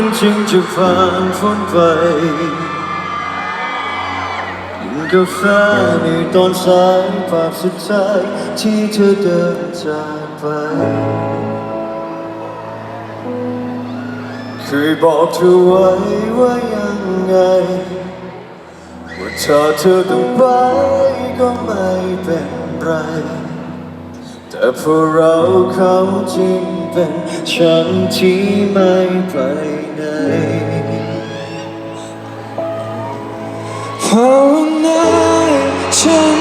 มันจึงจะผ่านพ้นไปกินกาแฟในตอนสายภาพสุดท้ายที่เธอเดินจากไป เคยบอกเธอไว้ว่ายังไง ว่าถ้าเธอต้องไปก็ไม่เป็นไรแต่พอเราเขาจริงเป็นฉันที่ไม่ไป ไหนภาวนาฉัน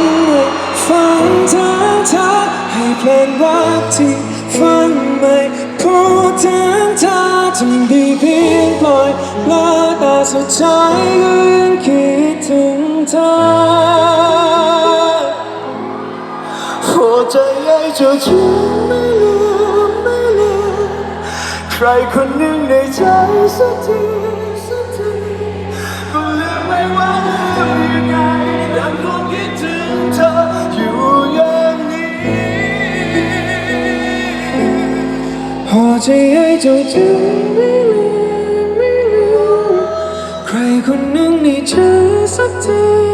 ฟังทางเธอให้เพลงรักที่ฟังไม่พูดถึงเธอทำดีเพียงปล่อยละแต่สุดท้ายก็ยังคิดถึงเธอหัวใจใหญ่เธอจึงไม่ลืมไม่ ใครคนหนึ่งในใจสักทีสักทีก็ลืมไม่ว่าลืมยังไงยังคงคิดถึงเธออยู่อย่างนี้หัวใจไอ้เจ้าจึงไม่ลืมไม่ลืมใครคนหนึ่งในใจสักที